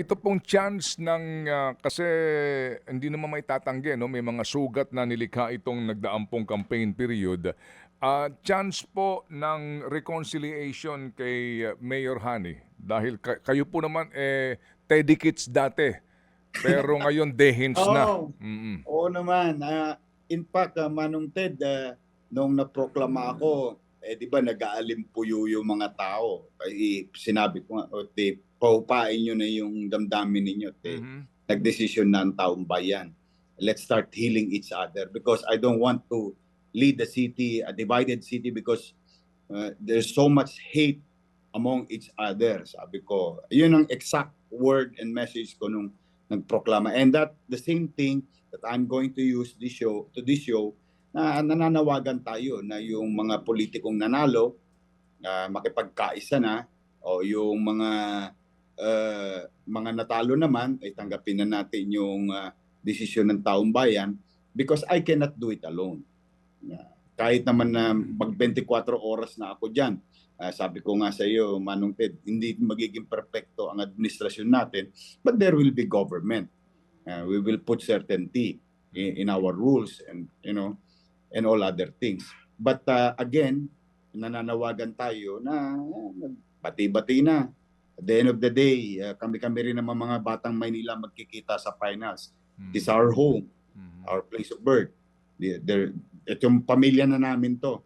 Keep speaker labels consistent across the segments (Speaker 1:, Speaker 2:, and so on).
Speaker 1: ito pong chance ng ah, kasi hindi naman may tatanggi no, may mga sugat na nilikha itong nagdaang pong campaign period. Ah, chance po ng reconciliation kay Mayor Hani dahil ka- kayo po naman eh Teddy Kids dati. Pero ngayon Dehins na.
Speaker 2: Oo.
Speaker 1: Mm-mm.
Speaker 2: Oo naman. Ah, in fact, ah, Manong Ted, ah, nung naproklama ako, eh di ba nag-aalimpuyo yung mga tao. Ay, sinabi ko nga, o, paupain nyo na yung damdamin ninyo. Te.
Speaker 1: Mhm.
Speaker 2: Nagdesisyon na ang taong bayan. Let's start healing each other because I don't want to lead the city, a divided city because uh, there's so much hate among each other. Sabi ko, yun ang exact word and message ko nung nagproklama. And that the same thing that I'm going to use this show to this show na nananawagan tayo na yung mga politikong nanalo uh, makipagkaisa na o yung mga uh, mga natalo naman ay tanggapin na natin yung uh, desisyon ng taong bayan because I cannot do it alone. Uh, kahit naman na mag 24 oras na ako diyan. Uh, sabi ko nga sa iyo, Manong Ted, hindi magiging perpekto ang administrasyon natin, but there will be government. Uh, we will put certainty in, in our rules and you know and all other things. But uh, again, nananawagan tayo na uh, bati-bati na. At the end of the day, uh, kami-kami rin naman mga batang Maynila magkikita sa finals. It is our home,
Speaker 1: Mhm.
Speaker 2: our place of birth. The, the, itong pamilya na namin to,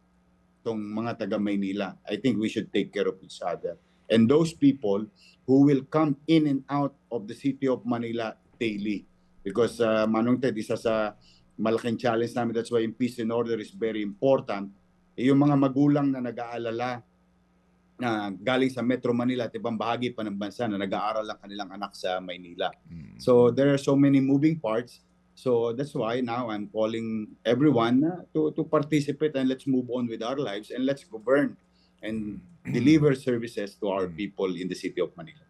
Speaker 2: itong mga taga Maynila. I think we should take care of each other. And those people who will come in and out of the city of Manila daily. Because uh, Manong Ted, isa sa malaking challenge namin, that's why in peace and order is very important. Eh, yung mga magulang na nag-aalala na galing sa Metro Manila at ibang bahagi pa ng bansa na nag-aaral ang kanilang anak sa Maynila.
Speaker 1: Mm.
Speaker 2: So there are so many moving parts. So that's why now I'm calling everyone uh, to to participate and let's move on with our lives and let's govern and deliver services to our people in the city of Manila.